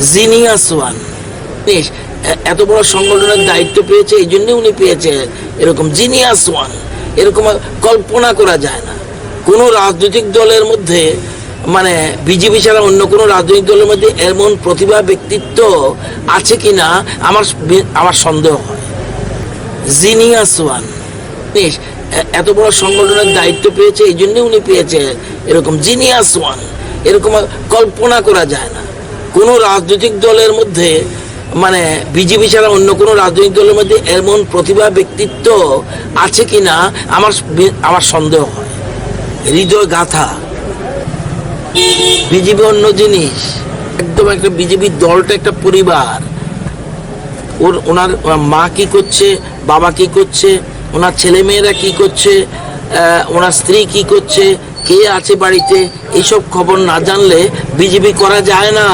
Genius one. বেশ, এত বড় সংগঠনের দায়িত্ব পেয়েছে এই জন্য উনি পেয়েছে এরকম জিনিয়াস ওয়ান। এরকম কল্পনা করা যায় না। কোনো রাজনৈতিক দলের মধ্যে মানে বিজেপি ছাড়া অন্য কোনো রাজনৈতিক দলের মধ্যে এমন প্রতিভা ব্যক্তিত্ব আছে কি না আমার আমার সন্দেহ হয়। Genius one. বেশ, এত বড় সংগঠনের দায়িত্ব পেয়েছে এই জন্য উনি পেয়েছে এরকম জিনিয়াস ওয়ান। এরকম কল্পনা করা যায় না। কোনো রাজনৈতিক দলের মধ্যে মানে বিজেপি ছাড়া অন্য কোনো রাজনৈতিক দলের মধ্যে এমন প্রতিভা, ব্যক্তিত্ব আছে কি না আমার আমার সন্দেহ হয়। হৃদয় গাথা। বিজেপি অন্য জিনিস। একদম একটা বিজেপির দলটা একটা পরিবার। ওর, ওনার মা কি করছে, বাবা কি করছে, ওনার ছেলে মেয়েরা কি করছে ওনার স্ত্রী কি করছে কে আছে বাড়িতে? এসব খবর না জানলে বিজেপি করা যায় না।